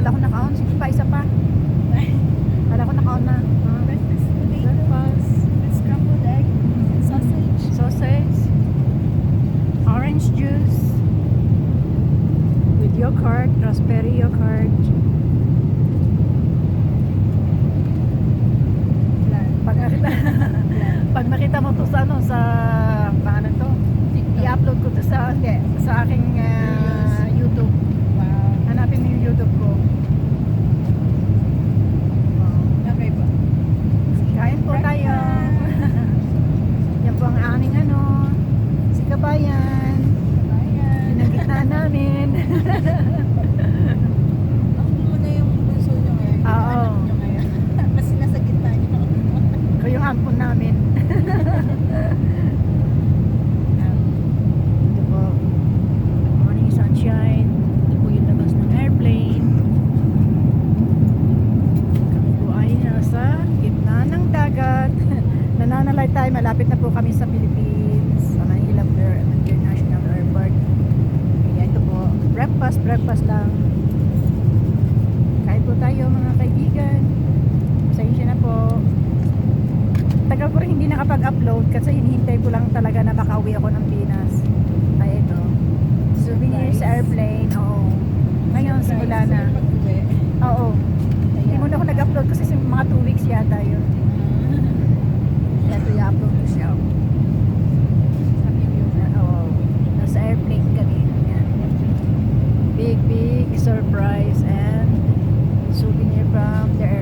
wala ko naka-on. Sige pa, isa pa. Wala ko naka-on na. Breakfast today. Breakfast. With scrambled egg and sausage. Sausage. Orange juice. With yogurt. Raspberry yogurt. Pag nakita, pag nakita mo to sa ano, sa, paano to? I-upload ko to sa, hindi, sa aking ah, YouTube. Wow. Hanapin mo yung YouTube ko. Okay po. Kain po tayo. Yan po ang aming ano, si Kabayan. Ayan. Pinagkita namin. Ako muna yung bunso nyo ngayon. Yung Oo. anak nyo ngayon. Kasi nasa gitna nyo. Ito yung ampon namin. Ito po. Morning sunshine. Ito po yung labas ng airplane. Kami po ay nasa gitna ng dagat. Nananalay tayo. Malapit na po kami sa Philippines. breakfast, breakfast lang. Kain po tayo mga kaibigan. Pasensya na po. Tagal ko rin hindi nakapag-upload kasi hinihintay ko lang talaga na makauwi ako ng Pinas. Ah, Ay, ito. Souvenir sa airplane. Oo. Ngayon, simula na. Oo. oh surprise and souvenir from the